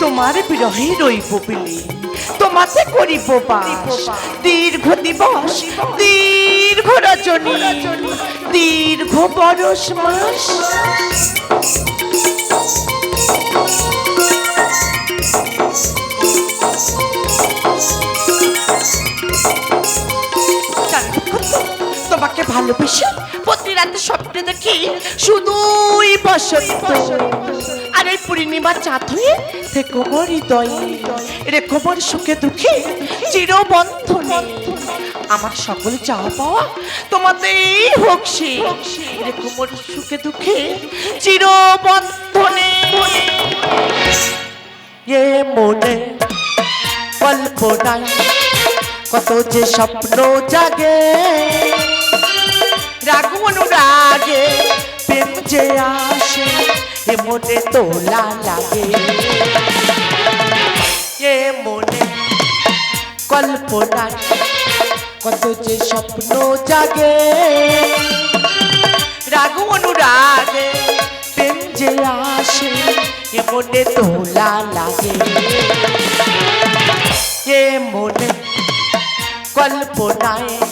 তোমার বিরহে রইব বিলি। তোমাতে করিব দীর্ঘ দিবস দীর্ঘ রজনী দীর্ঘ বরস মাস। তোমাকে ভালোবেসে প্রতি রাতে স্বপ্নে দেখি শুধুই বসন্ত। আর এই পূর্ণিমার চাঁদ হয়ে থেকো মোর হৃদয়ে। রেখো মোর সুখে দুঃখে, চিরবন্ধনে। আমার সকল চাওয়া পাওয়া তোমাতেই হোক সে। রেখো মোর সুখে দুঃখে, চিরবন্ধনে। এ মনে কল্পনায় কত যে স্বপ্ন জাগে। রাগ অনুরাগে প্রেম যে আসে, এ মনে তোলা লাগে। এ মনে কল্পনায় কত যে স্বপ্ন জাগে। রাগ অনুরাগে প্রেম যে আসে, এ মনে তোলা লাগে। এ মনে কল্পনায়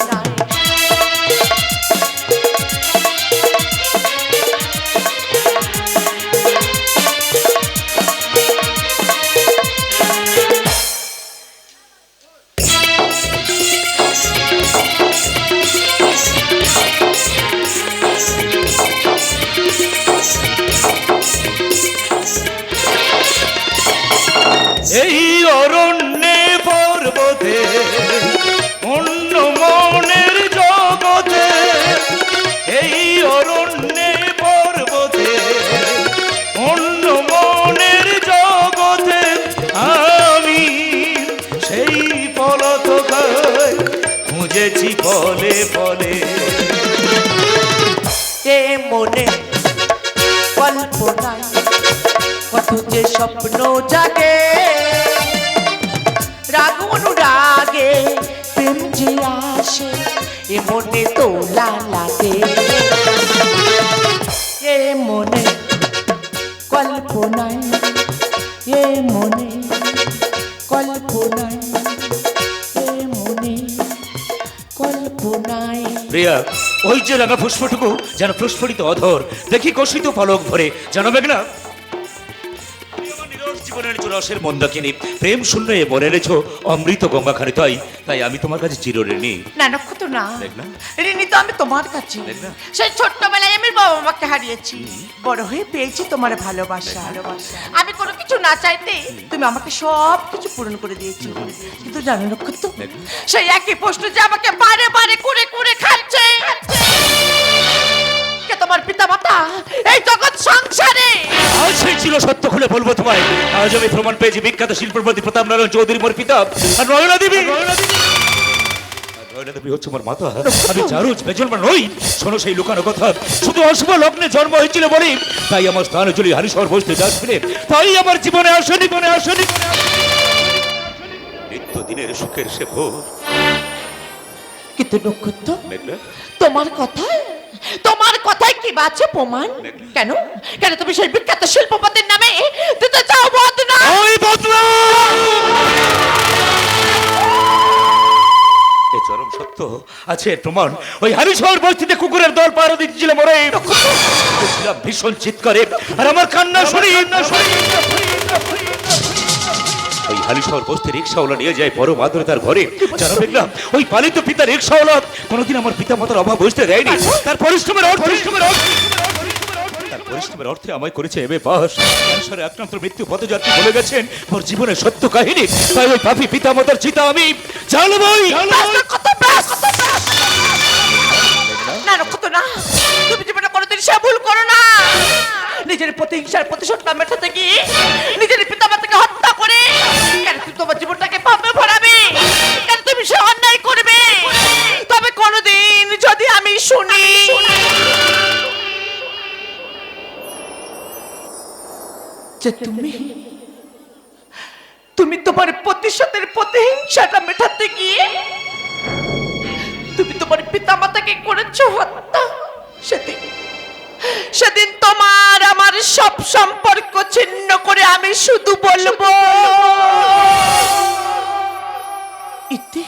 ওই যে রাঙা পুষ্পটুকু যেন প্রস্ফুটিত অধর। দেখি কষিত ফলক ভরে যেন নিরস জীবনের যে রসের মন্দাকিনী প্রেম শূন্য মনে এনেছ অমৃত গঙ্গা খানে তাই? তাই আমি তোমার কাছে চিরঋণী। না না। মেঘনা? ঋণী তো আমি তোমার কাছে? সেই ছোট্টবেলায় আমি বাবা মাকে হারিয়েছি। বড় হয়ে পেয়েছি তোমার ভালোবাসা। আমি কোনো কিছু না চাইতে তুমি আমাকে সব কিছু পূরণ করে দিয়েছ। কিন্তু জানো নক্ষত্র? সেই একই প্রশ্ন যে আমাকে বারে বারে করে করে খাচ্ছে। কে তোমার পিতা মাতা এই জগৎ সংসারে। আজ সেই ছিল সত্য খুলে বলব তোমায়। আজ আমি প্রমাণ পেয়েছি বিখ্যাত শিল্পপতি প্রতাপ নারায়ণ চৌধুরী মোর পিতা আর নয়না দেবী। নয়না দেবী হচ্ছে আমার মাতা। আমি চারুজ বেজন্মা নই। শোনো সেই লুকানো কথা। শুধু অশুভ লগ্নে জন্ম হয়েছিল বলি। তাই আমার স্থানে চলি হারিশহর বসতে যাচ্ছিলে। তাই আমার জীবনে আসনি মনে আসনি নিত্য দিনের সুখের সে ভোর। কিন্তু নক্ষত্র তোমার কথায় কথায় কি বাছে প্রমাণ? কেন? কেন তুমি সেই বিখ্যাত শিল্পপতির নামে দিতে চাও বদনা ওই বদলা এ চরম সত্য। আছে ওই পরিস্থিতিতে কুকুরের দল পাড়া দিচ্ছিল মরে। ভীষণ চিৎকারে। আর আমার কান্না শুনি না শুনি। ওই হালিশহর বস্তি রিক্সাওয়ালা নিয়ে যায় পরম আদরে তার ঘরে। জানো দেখলাম, ওই পালিত পিতা রিক্সাওয়ালা কোনোদিন আমার পিতা মাতার অভাব বুঝতে দেয়নি। তার পরিশ্রমের অর্থ পরিশ্রমের অর্থ পরিশ্রমের অর্থে আমায় করেছে ক্যান্সারে মৃত্যু পথযাত্রী বলে গেছেন, ওর জীবনের সত্য কাহিনী। তাই ওই পাপি পিতা মাতার চিতা আমি জানবই। তুমি জীবনে কোনোদিন সে ভুল করো না। নিজের প্রতিহিংসার প্রতিশোধ না মেটাতে গিয়ে নিজের পিতা মাতাকে হত্যা কেন তুমি তোমার জীবনটাকে পাপে ভরাবে? কেন তুমি সে অন্যায় করবে? তবে কোনোদিন যদি আমি শুনি যে তুমি তুমি তোমার প্রতিশোধের প্রতিহিংসাটা মেটাতে গিয়ে তুমি তোমার পিতা মাতাকে করেছ হত্যা। সেদিন সেদিন তোমার আমার সব সম্পর্ক ছিন্ন করে আমি শুধু বলব। ইতি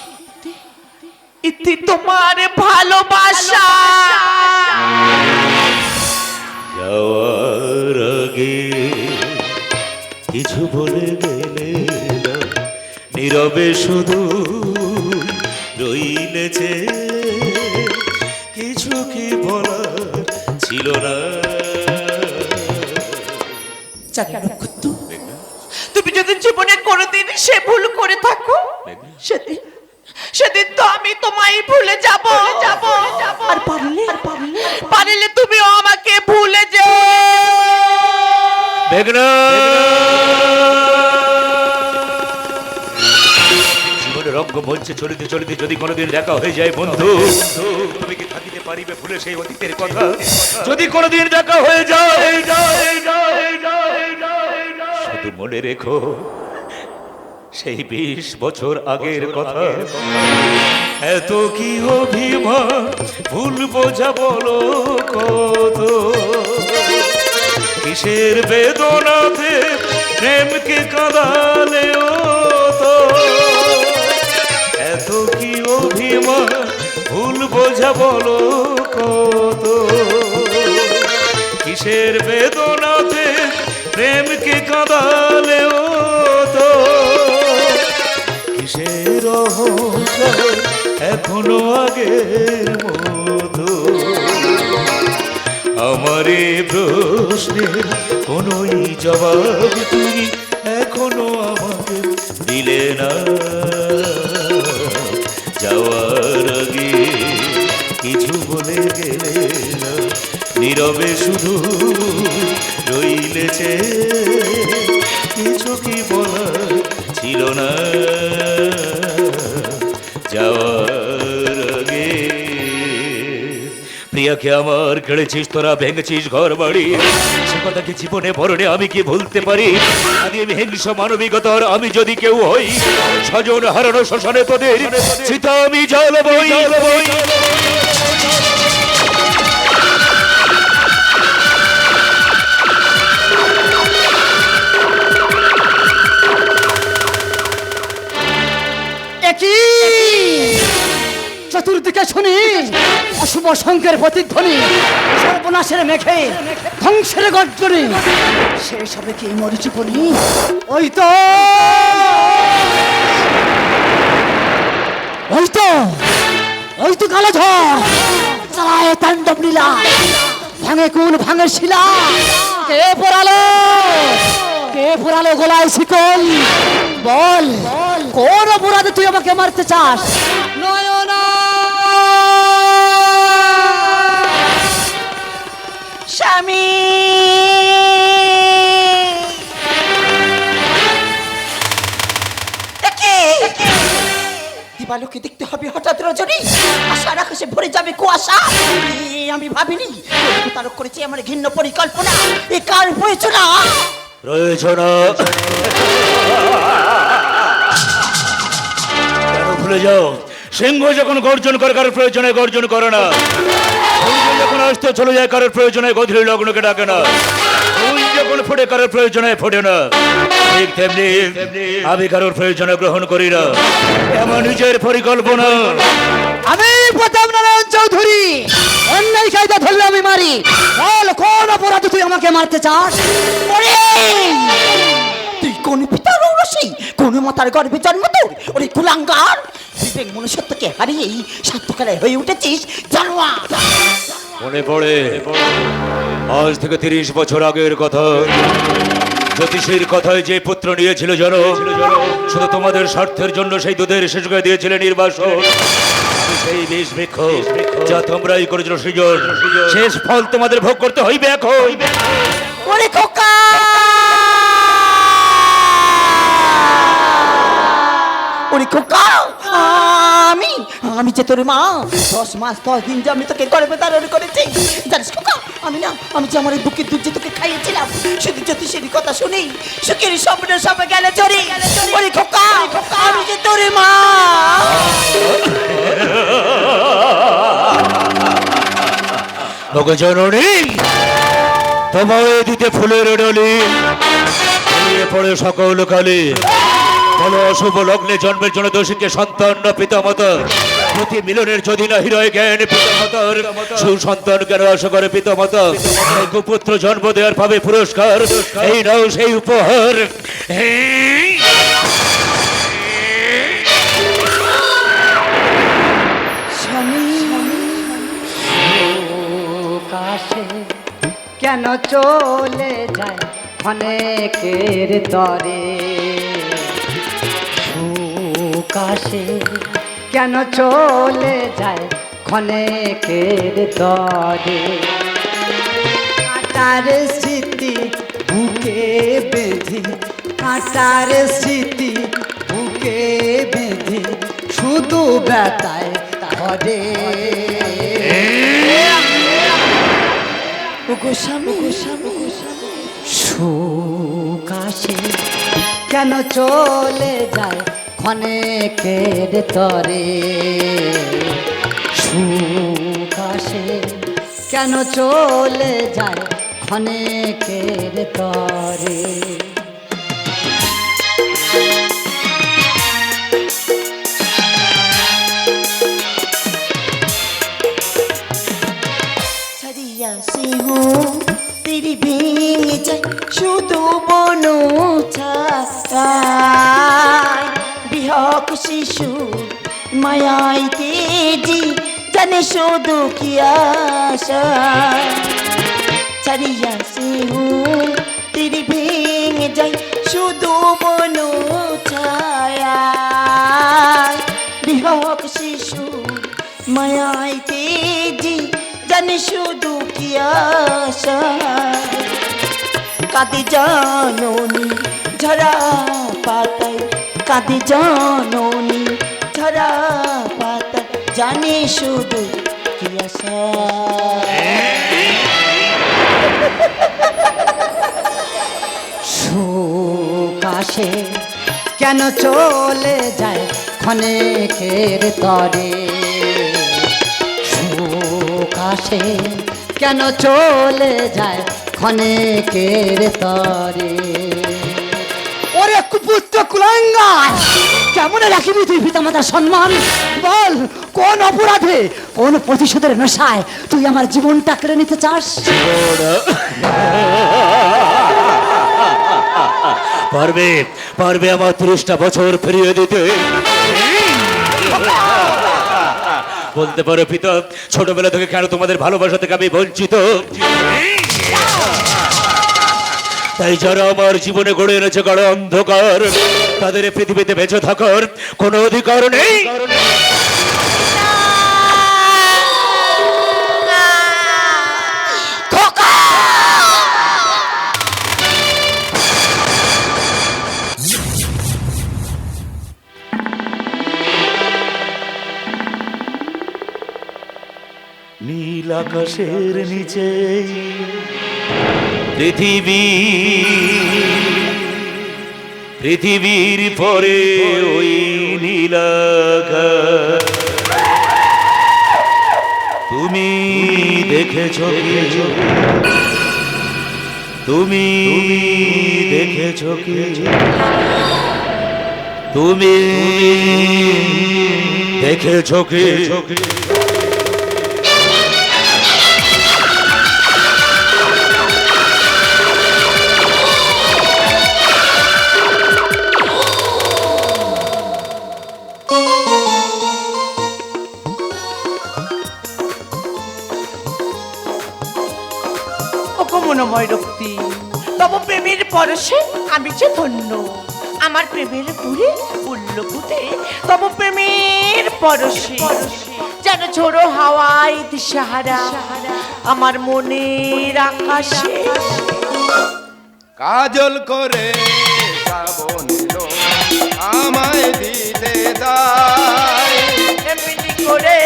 ইতি তোমার ভালোবাসা। যাওয়ার আগে কিছু বলে গেলে নীরবে শুধু রইলেছে জানি না কুত্তু, তুমি যদি জীবনে কোনোদিন সে ভুল করে থাকো সেদিন সেদিন তো আমি তোমায় ভুলে যাব। যাব। আর পারলে পারলে পারলে তুমিও আমাকে ভুলে যেও। মেঘনা জীবনের রঙ্গমঞ্চে চলিতে চলিতে যদি কোনোদিন দেখা হয়ে যায় বন্ধু তুমি কি থাকিতে পারিবে ভুলে সেই অতীতের কথা? যদি কোনোদিন দেখা হয়ে যায়। শুধু মনে রেখো সেই বিশ বছর আগের কথা। এত কি অভিমান ভুল বোঝা বলো কত। কিসের বেদনাতে প্রেমকে কাঁদালে তো এত কি অভিমান ভুল বোঝা বলো কত। কিসের বেদনাতে প্রেমকে কাঁদালে ও তো কিসের এখনও আগের মতো? আমার এ প্রশ্নের কোনোই জবাব তুমি এখনও আমাকে দিলে না। যাওয়ার আগে কিছু বলে গেলে না। নীরবে শুধু রইলেছে কিছু কি বলার ছিল না। যাওয়ার আগে প্রিয়াকে আমার কেড়েছিস তোরা ভেঙেছিস ঘর বাড়ি। সে কথা কি জীবনে মরণে আমি কি ভুলতে পারি? আমি হিংস মানবিকতার আমি যদি কেউ হই স্বজন হারানো শ্মশানে তোদের চিতা আমি জ্বালবই। একই চতুর্দিকে শুনি। অশুভ শঙ্কের প্রতিধ্বনি সর্বনাশের মেঘে ধ্বংসের গর্জনি। সেই সবে কি মরিচি বলি ওই তো। ওই তো। ওই তো কালো ঝড়। তাণ্ডব লীলা। ভাঙে কোন ভাঙে শিলা। কে পড়ালো? কে পড়ালো গলায় শিকল? বল, কোন অপরাধে তুই আমাকে মারতে চাস? স্বামী। দিবালোকে দেখতে হবে হঠাৎ রজনী। আশার আকাশে ভরে যাবে কুয়াশা। আমি ভাবিনি। তারক করেছে আমার ঘিন্ন পরিকল্পনা। এ কার হয়েছে না? রয়েছে কেন ভুলে যাও? সিংহ যখন গর্জন করে কারোর প্রয়োজনে গর্জন করে না। যখন আসতে চলে যায় কারোর প্রয়োজনে গধুলি লগ্নকে ডাকে না। ফুল যখন ফোটে কারোর প্রয়োজনে ফোটে না। ঠিক তেমনি আমি কারোর প্রয়োজনে গ্রহণ করি না। আমার নিজের পরিকল্পনা। আমি প্রতাপ নারায়ণ চৌধুরী। অন্যায় কায়দা ধরলে আমি মারি। বল কোন অপরাধে তুই আমাকে মারতে চাস? তুই কোন পিতার ঔরসী? কোন মাতার গর্ভে জন্ম তোর? ওরে কুলাঙ্গার! মনুষ্যত্বকে হারিয়েই স্বার্থকারায় হয়ে উঠেছিস জানোয়া মনে পড়ে? আজ থেকে তিরিশ বছর আগের কথা। জ্যোতিষীর কথায় যে পুত্র নিয়েছিল জন শুধু তোমাদের স্বার্থের জন্য সেই দুধের শিশুকে দিয়েছিলেন নির্বাসন সেই বিষ বৃক্ষ, যা তোমরাই করেছিল সৃজন, শেষ ফল তোমাদের ভোগ করতে হইবে এখন। ওরে খোকা! ওরে আমি? আমি যে তোর মা। দশ মাস দশ দিন যে আমি তোকে গর্ভে ধারণ করেছি। জানিস খোকা, আমি না, আমি যে আমার এই বুকের দুধ যে তোকে খাইয়েছিলাম শুধু যদি জ্যোতিষের কথা শুনি, সুখের স্বপ্ন সবে গেলে চড়ি। ওরে খোকা, আমি যে তোর মা। জননী, তোমায় দিতে ফুলের ডলি পড়ে সকল কালে। বলো অশুভ লগ্নে জন্মের জন্য দোষীকে সন্তান পিতামত প্রতি মিলনের যদি না হৃদয় জ্ঞান পিতামতর সুসন্তান জ্ঞান আশা করে পিতামত এই কুপুত্র জন্ম দেওয়ার পাবে পুরস্কার। এই নাও সেই উপহার। কেন চলে যায় অনেকের তরে? কাশে কেন চলে যায় ক্ষণেকের তরে? কাটার স্মৃতি বুকে বেঁধে, কাটার স্মৃতি বুকে বেঁধে, শুধু ব্যথায় ধরে। কেন চলে যায় ক্ষণেকের তরে সুকাশে কেন চলে যায় ক্ষণেকের তরে छरिया से हूँ तेरी भींग जाए শুধু বনু মায়াই তেজি জানে শুধু কি আশা? তেরি ভেঙে যাই শুধু বনু ছায়া। বিহক শিশু মায়াই তেজি জানে শুধু কি আশা? কাঁদে জাননি ঝরা পাতায়, কাঁদে জাননি জানে শুধু কি সুকাশে কেন চলে যায় ক্ষণেকের তরে? সুকাশে কেন চলে যায় ক্ষণেকের তরে? ওরে কুপুত্র কুলাঙ্গার! কেমন রাখিবি তুই পিতামাতার সম্মান? বল, কোন অপরাধে, কোন প্রতিশোধের নেশায় তুই আমার জীবনটা কেড়ে নিতে চাস? পারবে পারবে আমার তিরিশটা বছর ফিরিয়ে দিতে। বলতে পারো পিতা, ছোটবেলা থেকে কেন তোমাদের ভালোবাসা থেকে আমি বঞ্চিত? তাই যারা আমার জীবনে গড়ে এনেছে গড় অন্ধকার, তাদের পৃথিবীতে বেঁচে থাকার কোনো অধিকার নেই। নীল আকাশের নিচে পৃথিবী, পৃথিবীর পরে ওই নীল আকাশ। তুমি দেখেছ কি? তুমি দেখেছ কি তুমি দেখেছ কি অপমনময় রক্তি। তব প্রেমের পরশে আমি যে ধন্য আমার প্রেমের পুরে উল্লপুতে তব প্রেমের পরশে যেন ঝোড়ো হাওয়ায় দিশাহারা আমার মনের আকাশে। কাজল করে আমায় দিতে দায়। এমনি করে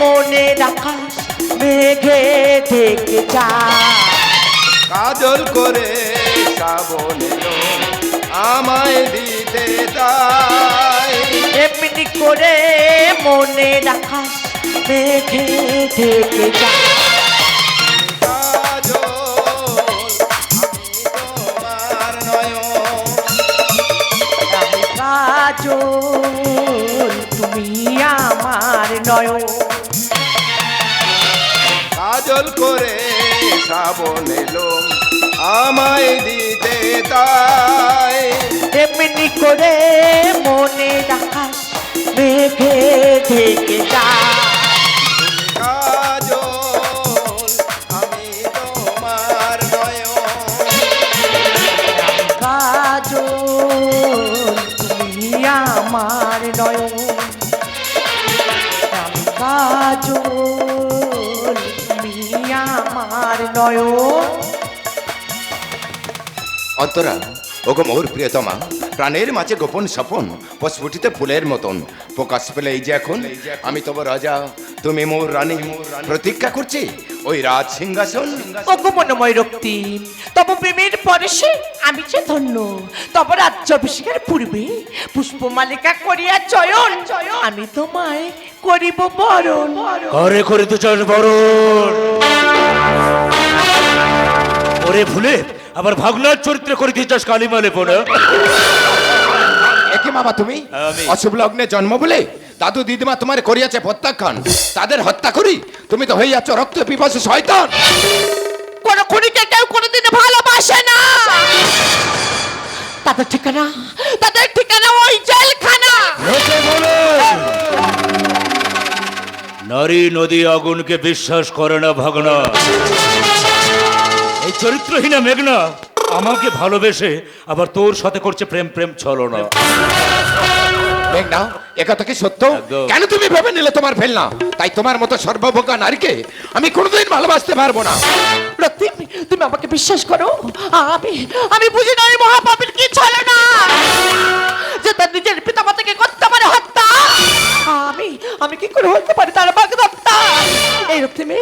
মনের আকাশ মেঘে থেকে যায়। কাজল করে শ্রাবণের আমায় দিতে তাই এমনি করে মনে রাখাস দেখে দেখে আমার নয় কাজল করে শ্রাবণ এলো আমায় দিতে তাই। এমনি করে মনে রাখাস মেঘে থেকে যায়। নয়ন অন্তরা ওগো মোর প্রিয়তমা প্রাণের মাঝে গোপন স্বপন প্রস্ফুটিত ফুলের মতন। প্রকাশ পেলে এই যে এখন আমি তোমার রাজা তুমি মোর রানী। প্রতীক্ষা করছি ওই রাজ সিংহাসন। অগমনময় রক্তিম তব প্রেমের পরশে আমি যে ধন্য তব রাজ্যাভিষেকের পূর্বে পুষ্পমালিকা করিয়া চয়ন আমি তোমায় করিব বরণ। করে করে তো চাস বরণ। ওরে ভুলে আবার ভাগনার চরিত্র করে দিয়ে চাস কালিমালে পড়া একই বাবা তুমি? অশুভ লগ্নে জন্ম বলে দাদু দিদিমা তোমার করিয়াছে প্রত্যাখ্যান। তাদের হত্যা করি তুমি তো হয়ে যাচ্ছ রক্ত পিপাসু শয়তান। কোন খুনিকে কেউ কোনোদিন ভালোবাসে না। তাদের ঠিকানা তাদের ঠিকানা ওই জেলখানা। নারী নদী আগুনকে বিশ্বাস করে না ভাগনা। এই চরিত্রহীনা মেঘনা আমাকে ভালোবেসে আবার তোর সাথে করছে প্রেম প্রেম ছলো না মেঘনা একথা কি সত্য? কেন তুমি ভেবে নিলে তোমার ফেল না তাই তোমার মতো সর্বভোগা নারীকে আমি কোনোদিন ভালোবাসতে পারব না। তুমি আমাকে বিশ্বাস করো? আমি আমি বুঝি না ওই মহাপাপের কি ছিল না যে তার নিজের পিতা মাতাকে করতে পারে হত্যা। আমি আমি কি করে হতে পারি তার এই রক্তিমে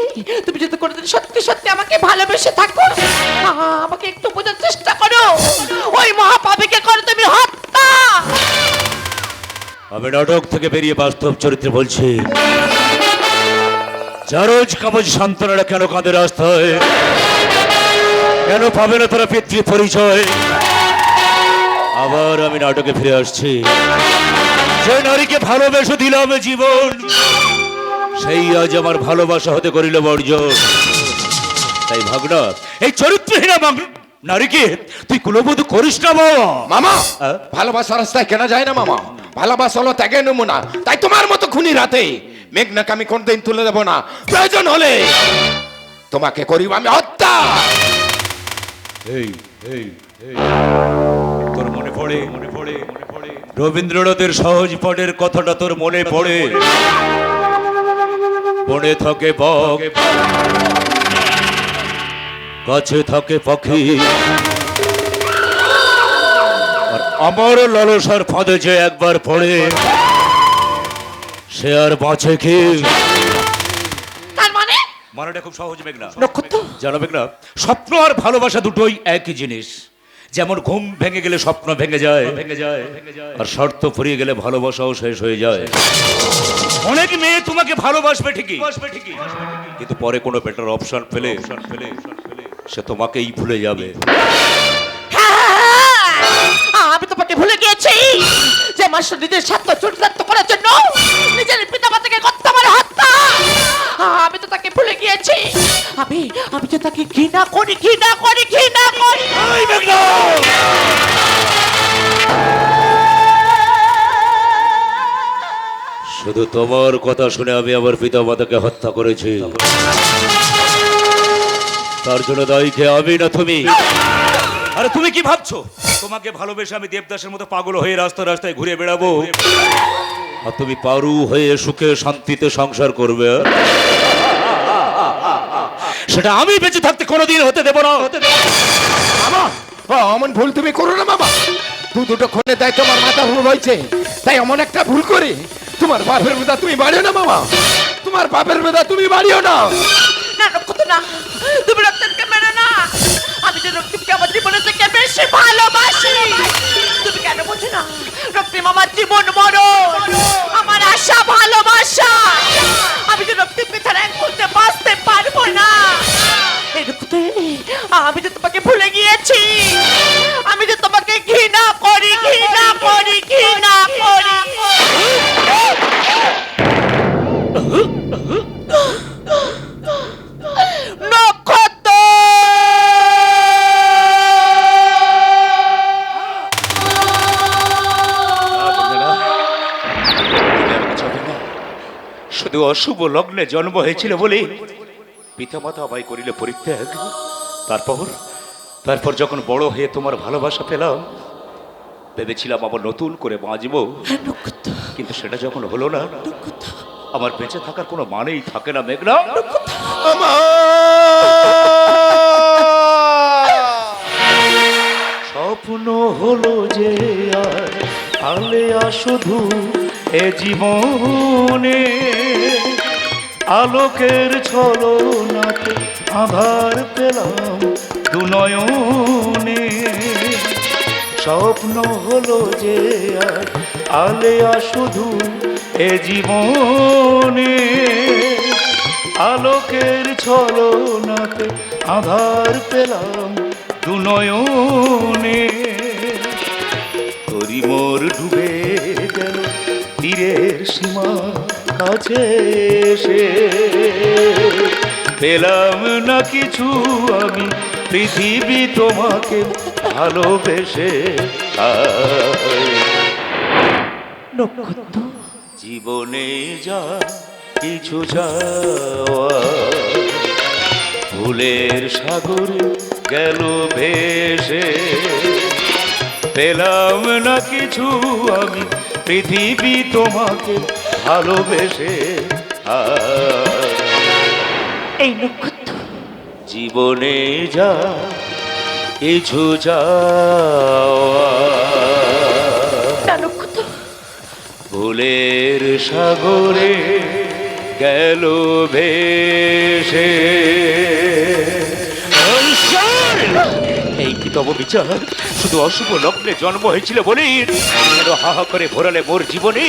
তুমি যদি কোনোদিন সত্যি সত্যি আমাকে ভালোবেসে থাকো আমাকে একটু বোঝার চেষ্টা করো। ওই মহাপাপীকে করে তুমি হত্যা। আমি নাটক থেকে বেরিয়ে বাস্তব চরিত্রে বলছি জারজ কামজ সন্তানেরা কেন কাঁদে রাস্তায় কেন পাবে না তারা পিতৃ পরিচয়? আবার আমি নাটকে ফিরে আসছি। যে নারীকে ভালোবেসে দিলাম জীবন সেই আজ আমার ভালোবাসা হতে করিল বর্জন। তাই ভাগনা এই চরিত্রহীনা নারীকে তুই কুলবোধ করিস না বাবা। মামা? ভালোবাসা রাস্তায় কেনা যায় না মামা। ভালোবাসা হলো ত্যাগের নমুনা। তাই তোমার মতো খুনি রাতে মেঘনাকে আমি কোনদিন তুলে দেবো না। প্রয়োজন হলে তোমাকে করিব আমি হত্যা। এই এই তোর মনে পড়ে? মনে পড়ে মনে পড়ে রবীন্দ্রনাথের সহজ পাঠের কথাটা তোর মনে পড়ে? বনে থাকে বক গাছে থাকে পাখি। আর আমার লালসার ফাঁদে যে একবার পড়ে সে আর বাঁচে কি? তার মানে? মানেটা খুব সহজ মেঘনা। নক্ষত্র? জানাবে না স্বপ্ন আর ভালোবাসা দুটোই একই জিনিস। যেমন ঘুম ভেঙে গেলে স্বপ্ন ভেঙে যায় ভেঙে যায়। আর শর্ত ফুরিয়ে গেলে ভালোবাসাও শেষ হয়ে যায়। অনেক মেয়ে তোমাকে ভালোবাসবে ঠিকই। কিন্তু পরে কোনো বেটার অপশন পেলে, সে তোমাকেই ভুলে যাবে। যে নিজের স্বার্থ চরিতার্থ করার জন্য নিজের পিতা মাতাকে করতে পারে হত্যা আমি তো তাকে ভুলে গিয়েছি। আমি আমি যে তাকে ঘৃণা করি ঘৃণা করি ঘৃণা করি। শুধু তোমার কথা শুনে আমি আমার পিতা মাতাকে হত্যা করেছি। তার জন্য দায়ীকে আমি না তুমি? আরে তুমি কি ভাবছ? তোমাকে ভালোবেসে আমি দেবদাসের মতো পাগল হয়ে রাস্তা রাস্তায় ঘুরে বেড়াবো। আর তুমি পারু হয়ে সুখে শান্তিতে সংসার করবে। সেটা আমি বেঁচে থাকতে কোনোদিন হতে দেবো না। হতে দেবো। মামা ও, অমন ভুল তুমি করো না বাবা দু দুটো খুনে তাই তোমার মাথা ভুল হয়েছে। তাই এমন একটা ভুল করে তোমার বাপের বেদা তুমি বাড়িও না মামা। তোমার বাপের বেদা তুমি বাড়িও না। না না তুমি রক্তকে মেরো না আমি যে রক্তিমকে আমার জীবনের থেকে বেশি ভালোবাসি। তুমি কেন বোঝো না? রক্তিম আমার জীবন মরণ। আমার আশা ভালোবাসা। আমি যে রক্তিমকে ছাড়া এক মুহূর্তে বাঁচতে পারব না। আমি যে তোমাকে ভুলে গিয়েছি। আমি যে তোমাকে ঘৃণা করি ঘৃণা করি অশুভ লগ্নে জন্ম হয়েছিল বলে পিতামাতা আমায় করিলে পরিত্যাগ। তারপর তারপর যখন বড় হয়ে তোমার ভালোবাসা পেলাম ভেবেছিলাম আবার নতুন করে বাঁচব। কিন্তু সেটা যখন হলো না আমার বেঁচে থাকার কোনো মানেই থাকে না মেঘনা। স্বপ্ন হলো যে আর আলেয়া শুধু এ জীবনে আলোকের ছলনাতে আধার পেলাম দু নয়নে। স্বপ্ন হলো যে আলেয়া শুধু এ জীবনে। আলোকের ছলনাতে আধার পেলাম দু নয়নে। তরি মোর গেল তীরের সীমা কাছে এসে পেলাম না কিছু আমি পৃথিবী তোমাকে ভালোবেসে। নক্ষত্র জীবনে যা কিছু যাওয়া ফুলের সাগরে গেল ভেসে পেলাম না কিছু আমি পৃথিবী তোমাকে ভালোবেসে। এই নক্ষত্র জীবনে যা কিছু নক্ষত্র ফুলের সাগরে গেল ভেসে। এই কি তব বিচার শুধু অশুভ লগ্নে জন্ম হয়েছিল বলি হাহা করে ভরালে মোর জীবনে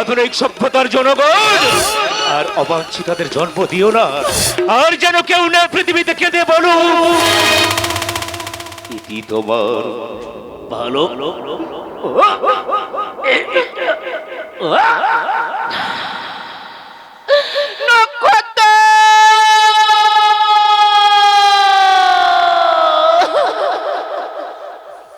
আধুনিক সভ্যতার জনগণ? আর অবাঞ্ছিতাদের জন্ম দিও না। আর যেন কেউ না পৃথিবীতে কেঁদে বলো ইতি তোমার ভালো